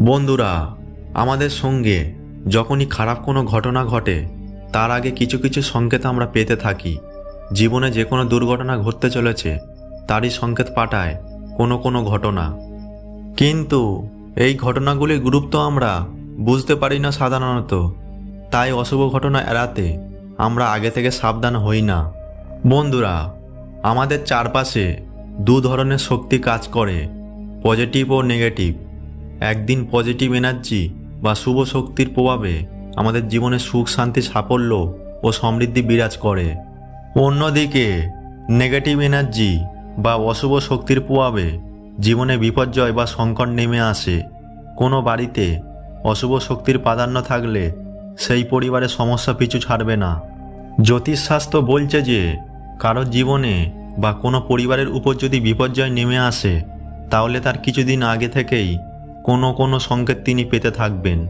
বন্ধুরা, আমাদের সঙ্গে যখনই খারাপ কোনো ঘটনা ঘটে, তার আগে কিছু কিছু সংকেত আমরা পেতে থাকি। জীবনে যে কোনো দুর্ঘটনা ঘটতে চলেছে, তারই সংকেত পাঠায় কোনো কোনো ঘটনা। কিন্তু এই ঘটনাগুলির গুরুত্ব আমরা বুঝতে পারি না সাধারণত। তাই অশুভ ঘটনা এড়াতে আমরা আগে থেকে সাবধান হই না। বন্ধুরা, আমাদের চারপাশে দু ধরনের শক্তি কাজ করে, পজিটিভ ও নেগেটিভ। একদিন পজিটিভ এনার্জি বা শুভ শক্তির প্রভাবে আমাদের জীবনে সুখ, শান্তি, সাফল্য ও সমৃদ্ধি বিরাজ করে। অন্যদিকে নেগেটিভ এনার্জি বা অশুভ শক্তির প্রভাবে জীবনে বিপর্যয় বা সংকট নেমে আসে। কোনো বাড়িতে অশুভ শক্তির প্রাধান্য থাকলে সেই পরিবারে সমস্যা পিছু ছাড়বে না। জ্যোতিষশাস্ত্র বলছে যে, কারও জীবনে বা কোনো পরিবারের উপর যদি বিপর্যয় নেমে আসে, তাহলে তার কিছুদিন আগে থেকেই কোনো কোনো সংকেত তিনি পেতে থাকবেন।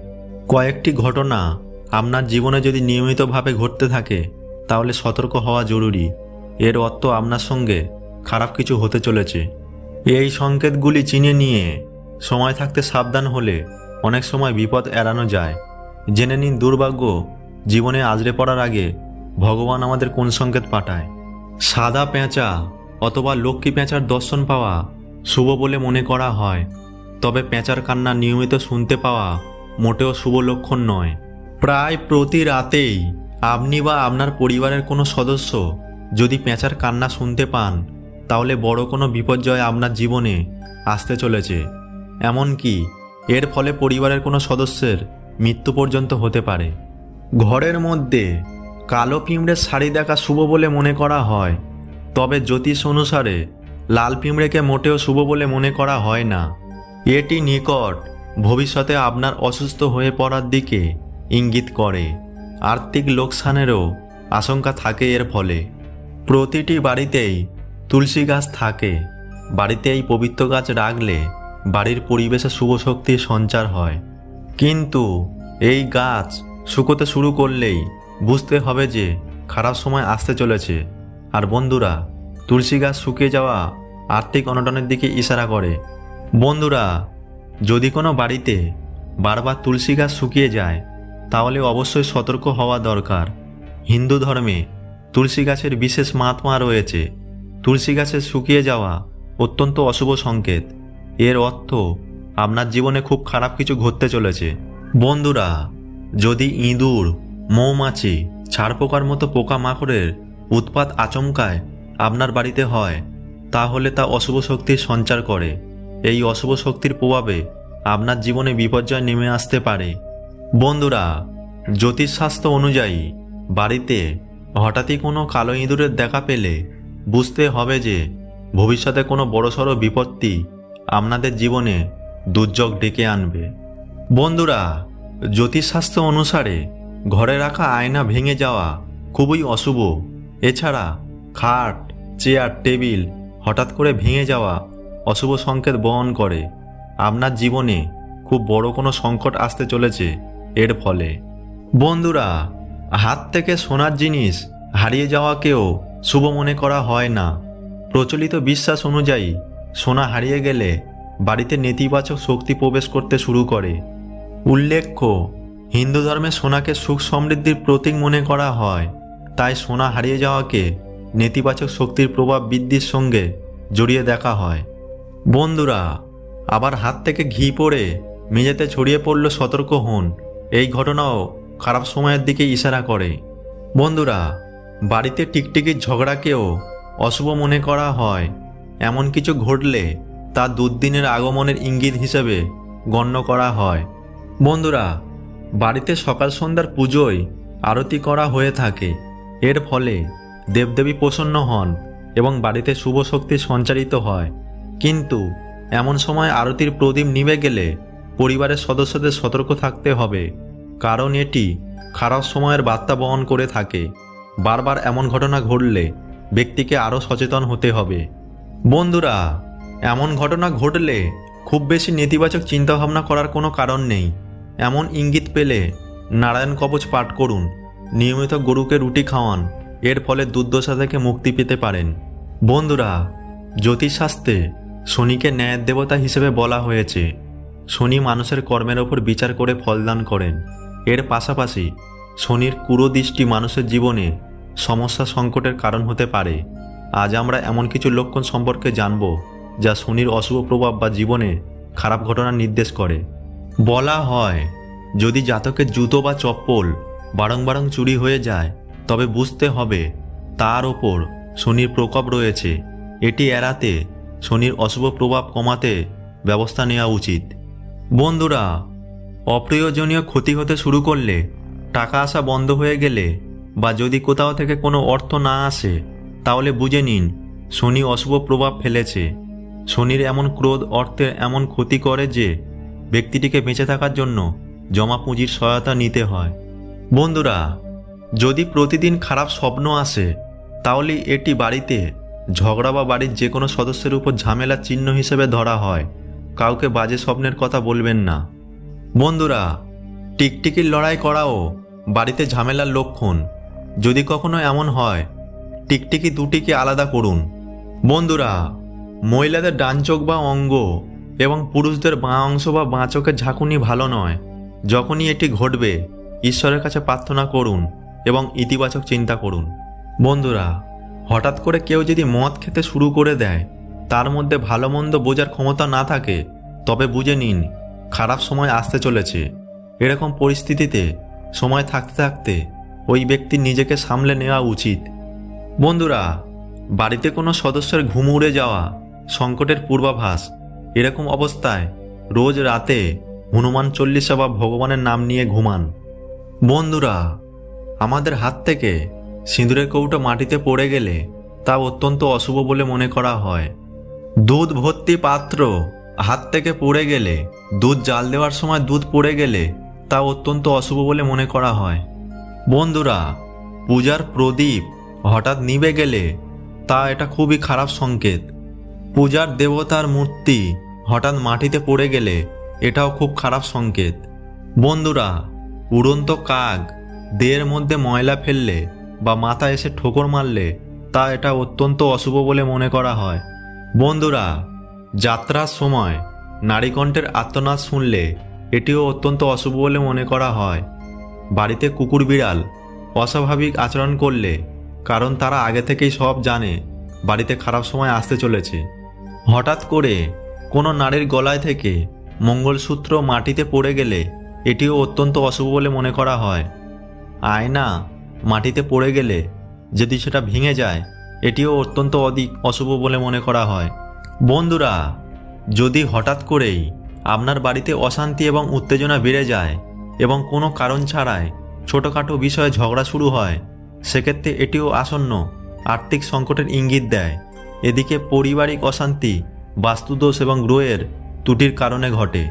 কয়েকটি ঘটনা আপনার জীবনে যদি নিয়মিতভাবে ঘটতে থাকে, তাহলে সতর্ক হওয়া জরুরি। এর অর্থ আপনার সঙ্গে খারাপ কিছু হতে চলেছে। এই সংকেতগুলি চিনে নিয়ে সময় থাকতে সাবধান হলে অনেক সময় বিপদ এড়ানো যায়। জেনে নিন দুর্ভাগ্য, জীবনে আজরে পড়ার আগে ভগবান আমাদের কোন সংকেত পাঠায়। সাদা পেঁচা অথবা লক্ষ্মী পেঁচার দর্শন পাওয়া শুভ বলে মনে করা হয়। তবে পেঁচার কান্না নিয়মিত শুনতে পাওয়া মোটেও শুভ লক্ষণ নয়। প্রায় প্রতি রাতেই আপনি বা আপনার পরিবারের কোনো সদস্য যদি পেঁচার কান্না শুনতে পান, তাহলে বড় কোনো বিপর্যয় আপনার জীবনে আসতে চলেছে। এমনকি এর ফলে পরিবারের কোনো সদস্যের মৃত্যু পর্যন্ত হতে পারে। ঘরের মধ্যে কালো পিঁমড়ের শাড়ি দেখা শুভ বলে মনে করা হয়, তবে জ্যোতিষ অনুসারে লাল পিঁমড়েকে মোটেও শুভ বলে মনে করা হয় না। এটি নিকট ভবিষ্যতে আপনার অসুস্থ হয়ে পড়ার দিকে ইঙ্গিত করে। আর্থিক লোকসানেরও আশঙ্কা থাকে এর ফলে। প্রতিটি বাড়িতেই তুলসী গাছ থাকে। বাড়িতে এই পবিত্র গাছ রাখলে বাড়ির পরিবেশে শুভ শক্তির সঞ্চার হয়। কিন্তু এই গাছ শুকোতে শুরু করলেই বুঝতে হবে যে খারাপ সময় আসতে চলেছে। আর বন্ধুরা, তুলসী গাছ শুকিয়ে যাওয়া আর্থিক অনটনের দিকে ইশারা করে। বন্ধুরা, যদি কোনো বাড়িতে বারবার তুলসী গাছ শুকিয়ে যায়, তাহলে অবশ্যই সতর্ক হওয়া দরকার। হিন্দু ধর্মে তুলসী গাছের বিশেষ মাহাত্মা রয়েছে। তুলসী গাছের শুকিয়ে যাওয়া অত্যন্ত অশুভ সংকেত। এর অর্থ আপনার জীবনে খুব খারাপ কিছু ঘটতে চলেছে। বন্ধুরা, যদি ইঁদুর, মৌমাছি, ছাড়পোকার মতো পোকা মাকড়ের উৎপাত আচমকায় আপনার বাড়িতে হয়, তাহলে তা অশুভ শক্তির সঞ্চার করে। এই অশুভ শক্তির প্রভাবে আপনার জীবনে বিপর্যয় নেমে আসতে পারে। বন্ধুরা, জ্যোতিষশাস্ত্র অনুযায়ী বাড়িতে হঠাৎই কোনো কালো ইঁদুরের দেখা পেলে বুঝতে হবে যে ভবিষ্যতে কোনো বড়সড় বিপত্তি আপনাদের জীবনে দুর্যোগ ডেকে আনবে। বন্ধুরা, জ্যোতিষশাস্ত্র অনুসারে ঘরে রাখা আয়না ভেঙে যাওয়া খুবই অশুভ। এছাড়া খাট, চেয়ার, টেবিল হঠাৎ করে ভেঙে যাওয়া অশুভ সংকেত বহন করে। আপনার জীবনে খুব বড় কোনো সংকট আসতে চলেছে, এর ফলে। বন্ধুরা, হাত থেকে সোনার জিনিস হারিয়ে যাওয়াকেও শুভ মনে করা হয় না। প্রচলিত বিশ্বাস অনুযায়ী, সোনা হারিয়ে গেলে বাড়িতে নেতিবাচক শক্তি প্রবেশ করতে শুরু করে। উল্লেখ্য, হিন্দু ধর্মে সোনাকে সুখ সমৃদ্ধির প্রতীক মনে করা হয়। তাই সোনা হারিয়ে যাওয়াকে নেতিবাচক শক্তির প্রভাব বৃদ্ধির সঙ্গে জড়িয়ে দেখা হয়। বন্ধুরা, আবার হাত থেকে ঘি পড়ে মেঝেতে ছড়িয়ে পড়লে সতর্ক হন। এই ঘটনাও খারাপ সময়ের দিকে ইশারা করে। বন্ধুরা, বাড়িতে টিকটিকির ঝগড়াকেও অশুভ মনে করা হয়। এমন কিছু ঘটলে তা দুর্দিনের আগমনের ইঙ্গিত হিসেবে গণ্য করা হয়। বন্ধুরা, বাড়িতে সকাল সন্ধ্যার পুজোয় আরতি করা হয়ে থাকে। এর ফলে দেবদেবী প্রসন্ন হন এবং বাড়িতে শুভ শক্তি সঞ্চারিত হয়। কিন্তু এমন সময় আরতির প্রদীপ নিভে গেলে পরিবারের সদস্যদের সতর্ক থাকতে হবে, কারণ এটি খারাপ সময়ের বার্তা বহন করে থাকে। বারবার এমন ঘটনা ঘটলে ব্যক্তিকে আরও সচেতন হতে হবে। বন্ধুরা, এমন ঘটনা ঘটলে খুব বেশি নেতিবাচক চিন্তাভাবনা করার কোনো কারণ নেই। এমন ইঙ্গিত পেলে নারায়ণ কবচ পাঠ করুন, নিয়মিত গরুকে রুটি খাওয়ান, এর ফলে দুর্দশা থেকে মুক্তি পেতে পারেন। বন্ধুরা, জ্যোতিষশাস্ত্রে শনিকে ন্যায়ের দেবতা হিসেবে বলা হয়েছে। শনি মানুষের কর্মের ওপর বিচার করে ফলদান করেন। এর পাশাপাশি শনির কুরদৃষ্টি মানুষের জীবনে সমস্যা সংকটের কারণ হতে পারে। আজ আমরা এমন কিছু লক্ষণ সম্পর্কে জানব, যা শনির অশুভ প্রভাব বা জীবনে খারাপ ঘটনা নির্দেশ করে। বলা হয়, যদি জাতকের জুতো বা চপ্পল বারংবার চুরি হয়ে যায়, তবে বুঝতে হবে তার ওপর শনির প্রকোপ রয়েছে। এটি এড়াতে শনির অশুভ প্রভাব কমাতে ব্যবস্থা নেওয়া উচিত। বন্ধুরা, অপ্রয়োজনীয় ক্ষতি হতে শুরু করলে, টাকা আসা বন্ধ হয়ে গেলে বা যদি কোথাও থেকে কোনো অর্থ না আসে, তাহলে বুঝে নিন, শনি অশুভ প্রভাব ফেলেছে। শনির এমন ক্রোধ অর্থে এমন ক্ষতি করে যে, ব্যক্তিটিকে বেঁচে থাকার জন্য জমা পুঁজির সহায়তা নিতে হয়। বন্ধুরা, যদি প্রতিদিন খারাপ স্বপ্ন আসে, তাহলে এটি বাড়িতে ঝগড়া বা বাড়ির যে কোনো সদস্যের উপর ঝামেলার চিহ্ন হিসেবে ধরা হয়। কাউকে বাজে স্বপ্নের কথা বলবেন না। বন্ধুরা, টিকটিকির লড়াই করাও বাড়িতে ঝামেলার লক্ষণ। যদি কখনো এমন হয়, টিকটিকি দুটিকে আলাদা করুন। বন্ধুরা, মহিলাদের ডান চোখ বা অঙ্গ এবং পুরুষদের বাঁ অংশ বা বাঁ চোখের ঝাঁকুনি ভালো নয়। যখনই এটি ঘটবে, ঈশ্বরের কাছে প্রার্থনা করুন এবং ইতিবাচক চিন্তা করুন। বন্ধুরা হঠাৎ করে কেউ যদি মদ খেতে শুরু করে দেয়, তার মধ্যে ভালো মন্দ বোঝার ক্ষমতা না থাকে, তবে বুঝে নিন, খারাপ সময় আসতে চলেছে। এরকম পরিস্থিতিতে সময় থাকতে থাকতে ওই ব্যক্তি নিজেকে সামলে নেওয়া উচিত। বন্ধুরা, বাড়িতে কোনো সদস্যের ঘুম উড়ে যাওয়া, সংকটের পূর্বাভাস, এরকম অবস্থায় রোজ রাতে হনুমান চল্লিশা বা ভগবানের নাম নিয়ে ঘুমান। বন্ধুরা, আমাদের হাত থেকে সিঁদুরের কৌটো মাটিতে পড়ে গেলে তা অত্যন্ত অশুভ বলে মনে করা হয়। দুধ ভর্তি পাত্র হাত থেকে পড়ে গেলে, দুধ জাল দেওয়ার সময় দুধ পড়ে গেলে তা অত্যন্ত অশুভ বলে মনে করা হয়। বন্ধুরা, পূজার প্রদীপ হঠাৎ নিভে গেলে তা এটা খুবই খারাপ সংকেত। পূজার দেবতার মূর্তি হঠাৎ মাটিতে পড়ে গেলে এটাও খুব খারাপ সংকেত। বন্ধুরা, উড়ন্ত কাক দেহের মধ্যে ময়লা ফেললে বা মাথা এসে ঠোকর মারলে তা এটা অত্যন্ত অশুভ বলে মনে করা হয়। বন্ধুরা, যাত্রার সময় নারীকণ্ঠের আত্মনাদ শুনলে এটিও অত্যন্ত অশুভ বলে মনে করা হয়। বাড়িতে কুকুর বিড়াল অস্বাভাবিক আচরণ করলে, কারণ তারা আগে থেকেই সব জানে, বাড়িতে খারাপ সময় আসতে চলেছে। হঠাৎ করে কোনো নারীর গলায় থেকে মঙ্গলসূত্র মাটিতে পড়ে গেলে এটিও অত্যন্ত অশুভ বলে মনে করা হয়। আয়না মাটিতে পড়ে গেলে যদি সেটা ভেঙে যায়, এটিও অত্যন্ত অধিক অশুভ বলে মনে করা হয়। বন্ধুরা, যদি হঠাৎ করেই আপনার বাড়িতে অশান্তি এবং উত্তেজনা বেড়ে যায় এবং কোনো কারণ ছাড়াই ছোটোখাটো বিষয়ে ঝগড়া শুরু হয়, সেক্ষেত্রে এটিও আসন্ন আর্থিক সংকটের ইঙ্গিত দেয়। এদিকে পারিবারিক অশান্তি, বাস্তুদোষ এবং গ্রহের ত্রুটির কারণে ঘটে।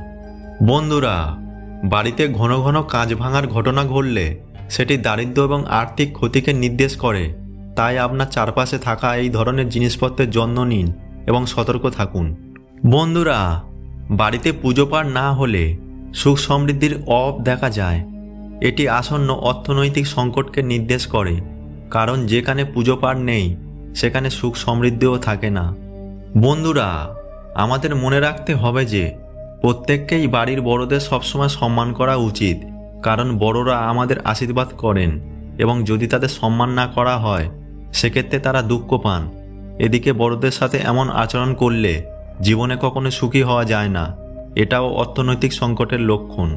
বন্ধুরা, বাড়িতে ঘন ঘন কাজ ভাঙার ঘটনা ঘটলে সেটি দারিদ্র্য এবং আর্থিক ক্ষতিকে নির্দেশ করে। তাই আপনার চারপাশে থাকা এই ধরনের জিনিসপত্রের যত্ন নিন এবং সতর্ক থাকুন। বন্ধুরা, বাড়িতে পুজো না হলে সুখ সমৃদ্ধির অভাব দেখা যায়। এটি আসন্ন অর্থনৈতিক সংকটকে নির্দেশ করে, কারণ যেখানে পুজো নেই, সেখানে সুখ সমৃদ্ধিও থাকে না। বন্ধুরা, আমাদের মনে রাখতে হবে যে প্রত্যেককেই বাড়ির বড়দের সবসময় সম্মান করা উচিত। কারণ বড়রা আমাদের আশীর্বাদ করেন এবং যদি তাদের সম্মান না করা হয়, সেক্ষেত্রে তারা দুঃখ পান। এদিকে বড়দের সাথে এমন আচরণ করলে জীবনে কখনো সুখী হওয়া যায় না। এটাও অর্থনৈতিক সংকটের লক্ষণ।